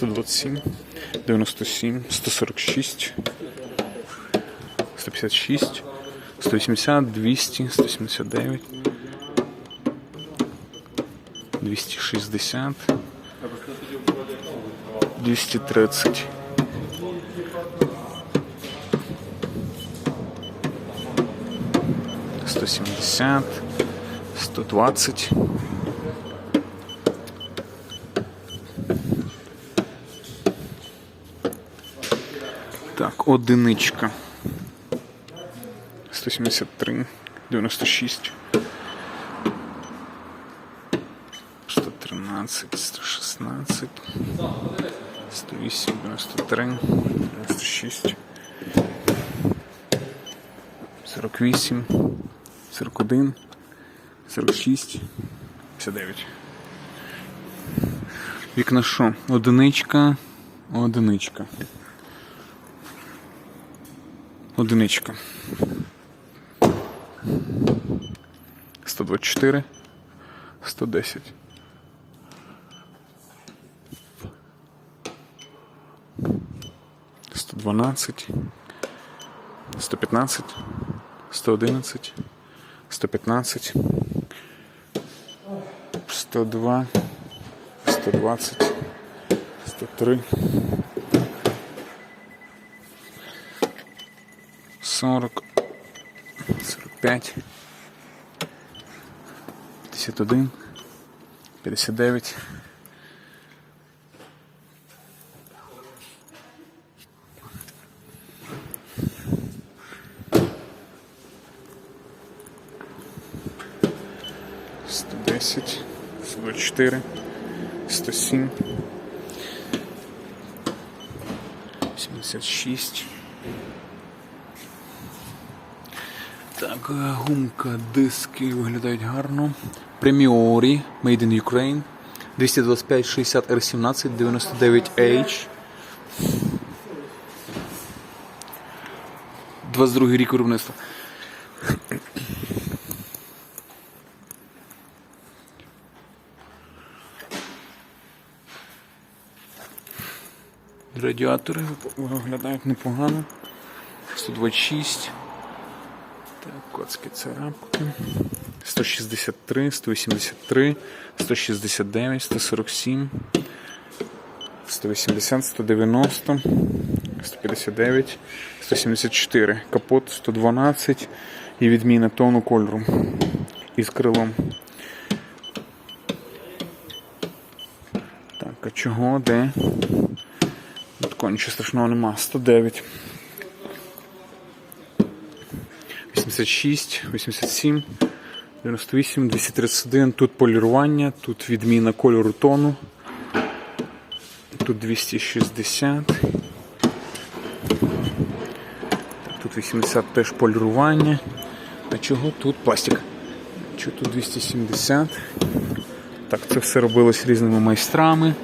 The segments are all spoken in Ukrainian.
127, 97, 146, 156, 180, 200, 179, 260, 230. 170, 120. Так, одиничка. 173, 96, 113, 116, 108, 93, 96, 48, 41, 46, 59. Вікна що? Одиничка, одиничка. Одиничка. 124, 110. Сто дванадцять, сто пятнадцать, сто одинадцять, сто пятнадцать, сто два, сто двадцать, сто три, сорок, сорок пять. 51, 59. Сто десять, сто чотири, сто сім, сімдесят шість. Так, гумка, диски виглядають гарно. Преміорі, Made in Ukraine. 225 60 R17 99H. 22 рік виробництва. Радіатори виглядають непогано. 126. Так, коцки царапки. 163, 183, 169, 147, 180, 190, 159, 174. Капот 112 і відміна тону кольору із крилом. Так, а чого? Де? Такого нічого страшного нема. 109. 86, 87, 98, 231. Тут полірування, тут відміна кольору тону. Тут 260. Тут 80 теж полірування. А чого тут пластик? Чого тут 270? Так, це все робилось різними майстрами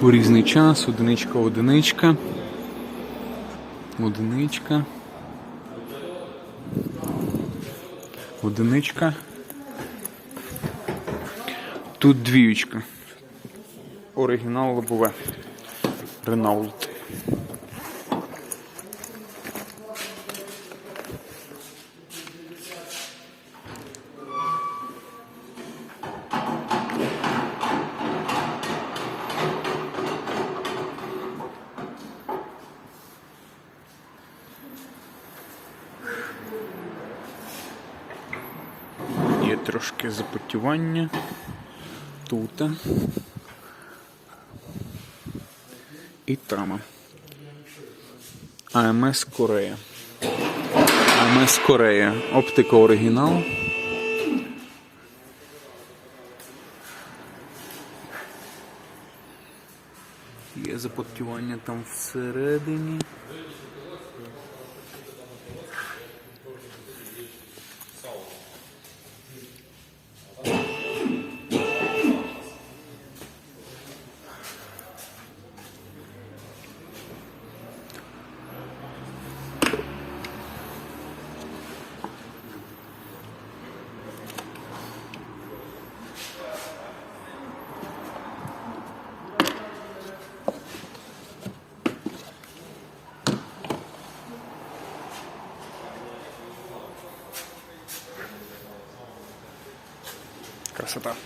у різний час. Одиничка, одиничка. Одиничка. Одиничка. Тут двіючка. Оригінал лобове. Ренаулт. Трошки запотівання тут. І там. АМС Корея. АМС Корея. Оптика оригінал. Є запотівання там всередині. Шепа.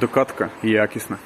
Докатка якісна.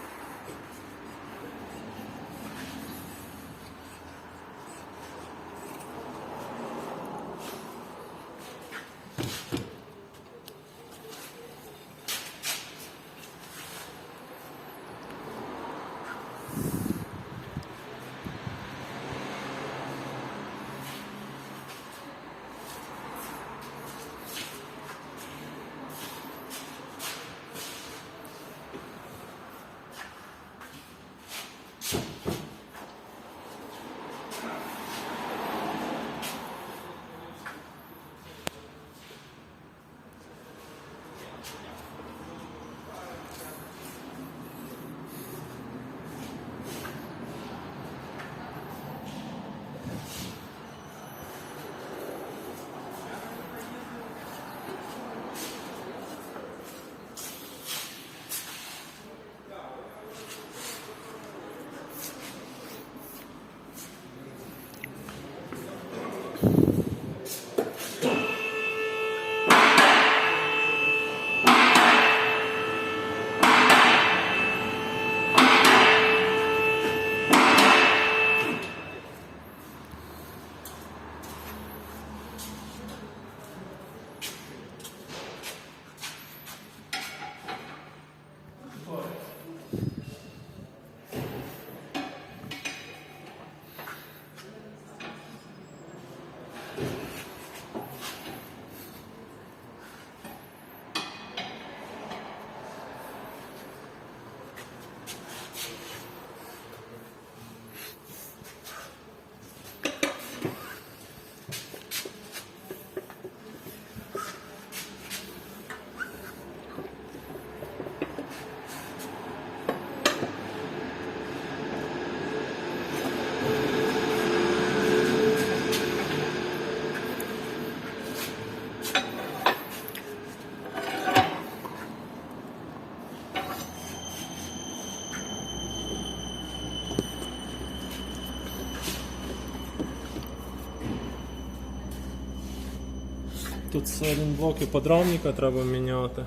Тут все один блок і подрамника треба міняти.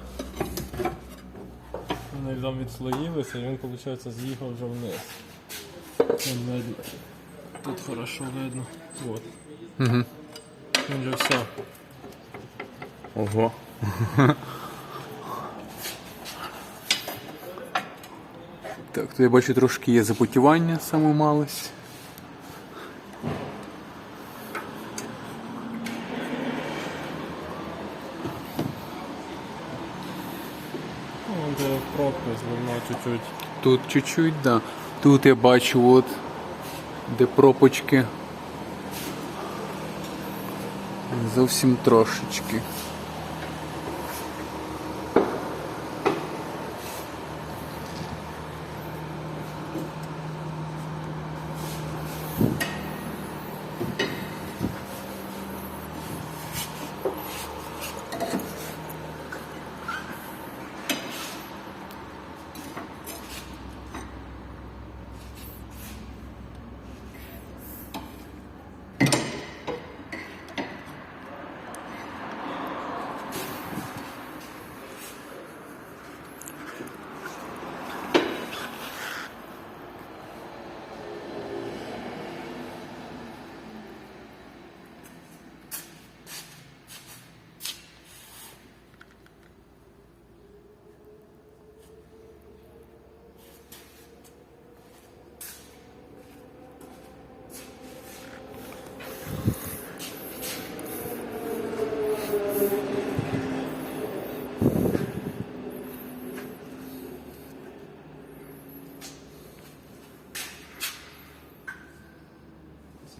Вони там відслоїлися і він, виходить, з'їхав вже вниз. Тут хорошо видно. Вот. Угу. Він вже все. Ого. Так, то я бачу трошки є запотівання саме малость. Ну, де пробка зливна чуть-чуть. Тут чуть-чуть, да. Тут я бачу, от, де пропочки. Зовсім трошечки.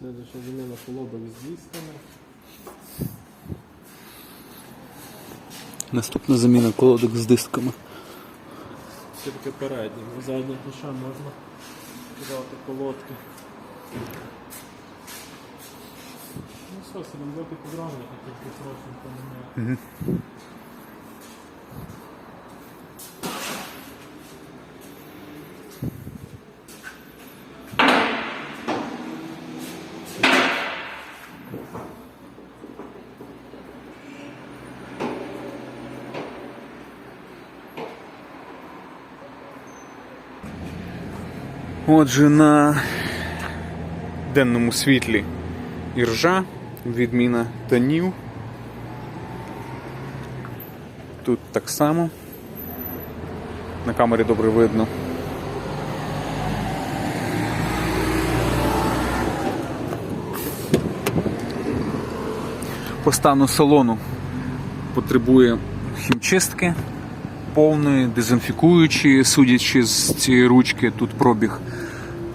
Следующая замена колодок з дисками. Наступна заміна колодок з дисками. Тільки передні, бо задні ще можна кидати колодки. Ну все, 7 років підрамника, тільки срочно поміняти. Отже, на денному світлі іржа, відміна тонів. Тут так само. На камері добре видно. По стану салону потребує хімчистки повної, дезінфікуючої, судячи з цієї ручки, тут пробіг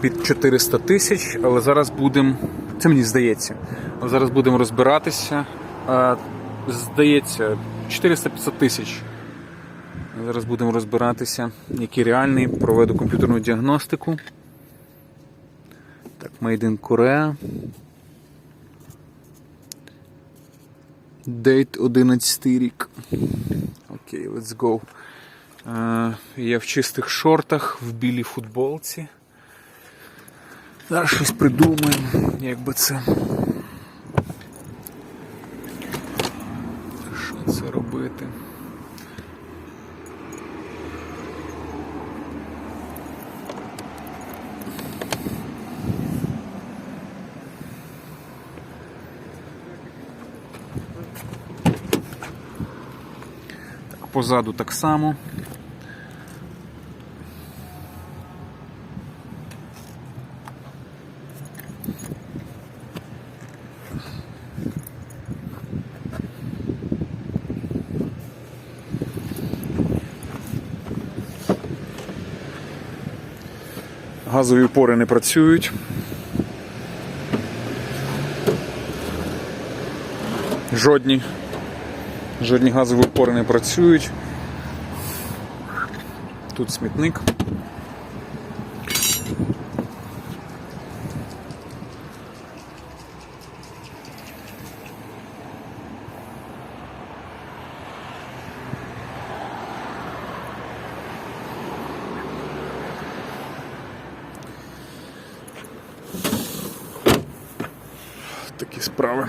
під 400 тисяч, але зараз будемо. Це мені здається. Але зараз будемо розбиратися. Здається, 400-500 тисяч. Зараз будемо розбиратися, який реальний. Проведу комп'ютерну діагностику. Так, Made in Korea. Date 11 рік. Окей, let's go. Е, я в чистих шортах, в білій футболці. Зараз щось придумаємо, як би це. Що це робити? Так, позаду так само. Газові опори не працюють. Жодні. Жодні газові опори не працюють. Тут смітник. Справи.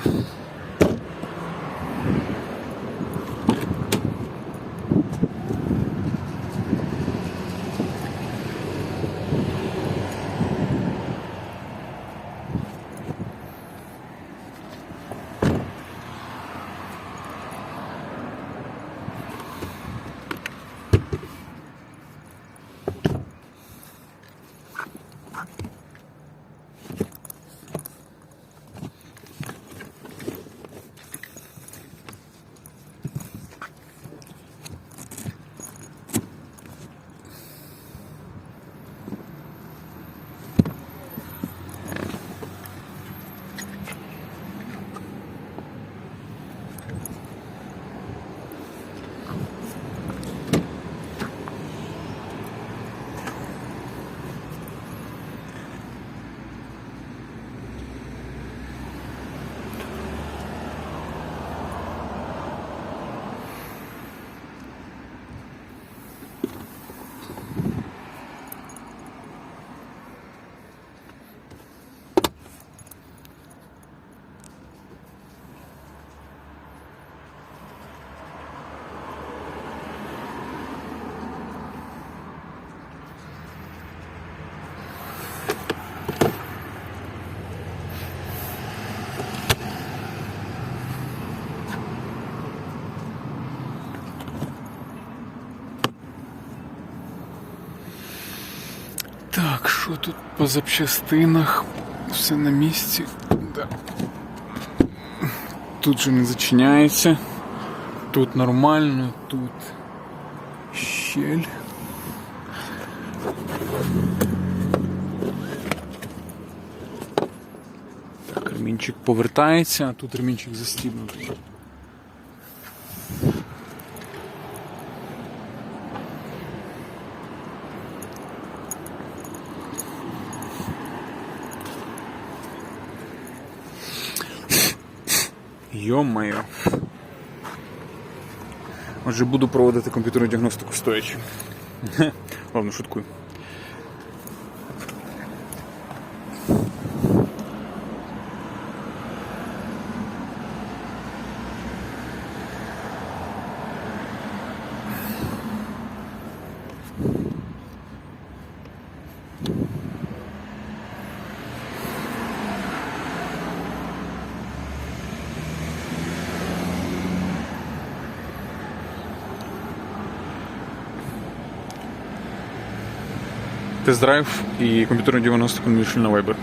Так, що тут по запчастинах? Все на місці. Да. Тут же не зачиняється. Тут нормально, тут щель. Так, Ремінчик повертається, а тут ремінчик застібнутий. Йо-моє. Отже, буду проводити комп'ютерну діагностику стоячи. Ладно, шуткую. Тест-драйв і комп'ютерну діагностику на Viber.